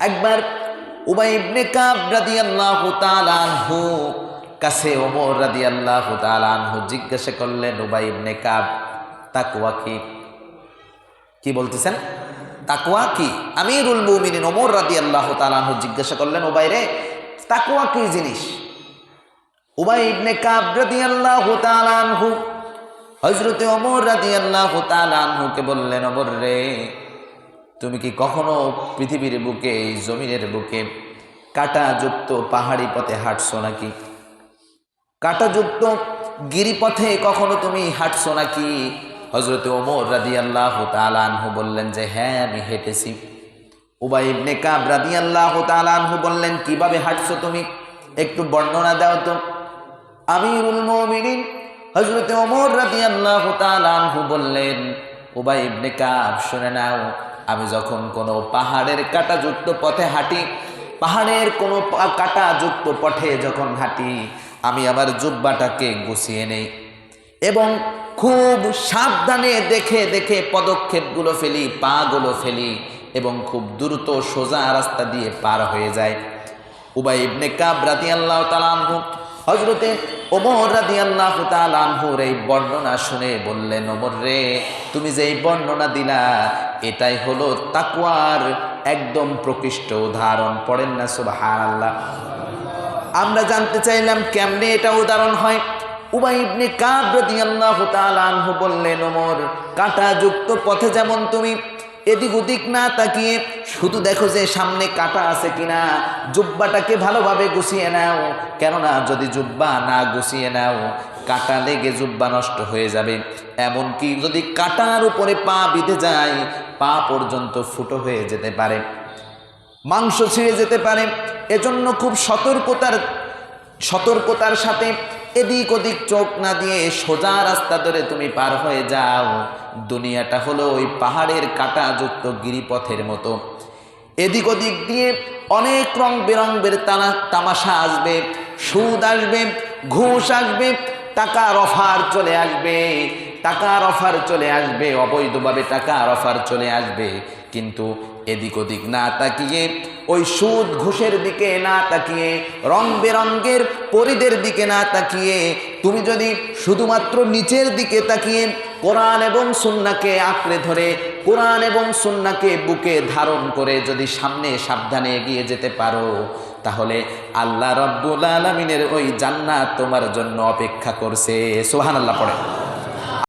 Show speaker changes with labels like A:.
A: একবার উবাই ইবনে কাব রাদিয়াল্লাহু তাআলা আনহু, কাছে ওমর রাদিয়াল্লাহু তাআলা আনহু জিজ্ঞাসা করলেন, উবাই ইবনে কাব, তাকওয়া কি? কি বলতেছেন? তাকওয়া কি? আমিরুল মুমিনিন ওমর রাদিয়াল্লাহু তাআলা আনহু জিজ্ঞাসা করলেন, উবাই রে, তাকওয়া কি জিনিস? উবাই ইবনে কাব রাদিয়াল্লাহু তাআলা আনহু, হযরতে ওমর রাদিয়াল্লাহু তাআলা আনহুকে বললেন, ওমর রে তুমি কি কখনো পৃথিবীর বুকে এই জমিনের বুকে কাঁটাযুক্ত পাহাড়ি পথে হাঁটছো নাকি? কাঁটাযুক্ত গিরিপথে কখনো তুমি হাঁটছো নাকি? হজরত ওমর রাদি আল্লাহ তালানহু বললেন যে হ্যাঁ আমি হেঁটেছি। উবাই ইবনে কাব রাদি আল্লাহ তালানহু বললেন, কীভাবে হাঁটছো তুমি? একটু বর্ণনা দাও তো। আমিরুল মুমিনিন হজরত ওমর রাদি আল্লাহ তালানহু বললেন, উবাই ইবনে কাব, শুনে নাও। আমি যখন কোনো পাহাড়ের কাঁটাযুক্ত পথে হাঁটি, পাহাড়ের কোনো কাঁটাযুক্ত পথে যখন হাঁটি, আমি আমার জুব্বাটাকে গুছিয়ে নেই এবং খুব সাবধানে দেখে দেখে পদক্ষেপগুলো ফেলি, পাগুলো ফেলি এবং খুব দ্রুত সোজা রাস্তা দিয়ে পার হয়ে যায় উবাই ইবনে কাব রাতি আল্লাহ তালানহু হজরতে ওমর রাদি আল্লাহ তালানহুর এই বর্ণনা শুনে বললেন, ওমর রে, তুমি যে এই বর্ণনা দিলা, এটাই হলো তাকুয়ার একদম প্রকৃষ্ট উদাহরণ। পড়েন না সুবাহান আল্লাহ আমরা জানতে চাইলাম কেমনে এটা উদাহরণ হয়? উবাই ইবনে কাব রাদিয়াল্লাহু তাআলা আনহু বললেন, ওমর, কাঁটাযুক্ত পথে যেমন তুমি এদিক ওদিক না তাকিয়ে শুধু দেখো যে সামনে কাঁটা আছে কিনা, জুব্বাটাকে ভালোভাবে গুছিয়ে নাও। কেননা যদি জুব্বা না গুছিয়ে নাও, কাটা লেগে জুব্বা নষ্ট হয়ে যাবে। এমনকি যদি কাঁটার উপরে পা বিঁধে যায়, পা পর্যন্ত ফুটো হয়ে যেতে পারে। মাংস ছিঁড়ে যেতে পারে। এজন্য খুব সতর্কতার সতর্কতার সাথে এদিক ওদিক চোখ না দিয়ে সোজা রাস্তা ধরে তুমি পার হয়ে যাও। দুনিয়াটা হলো ওই পাহাড়ের কাঁটাযুক্ত গিরিপথের মতো। এদিক ওদিক দিয়ে অনেক রং বেরঙ্গের তানা তামাশা আসবে, সুদ আসবে, ঘুষ আসবে টাকার অফার চলে আসবে। টাকার অফার চলে আসবে, অবৈধভাবে টাকার অফার চলে আসবে। কিন্তু এদিক ওদিক না তাকিয়ে, ওই সুদ ঘুষের দিকে না তাকিয়ে, রং বেরঙ্গের পরিদের দিকে না তাকিয়ে, তুমি যদি শুধুমাত্র নিচের দিকে তাকিয়ে কোরআন এবং সুন্নাকে আঁকড়ে ধরে, কোরআন এবং সুন্নাকে বুকে ধারণ করে যদি সামনে সাবধানে এগিয়ে যেতে পারো, তাহলে আল্লাহ রব্বুল আলমিনের ওই জান্নাত তোমার জন্য অপেক্ষা করছে। সোহান আল্লাহ পড়ে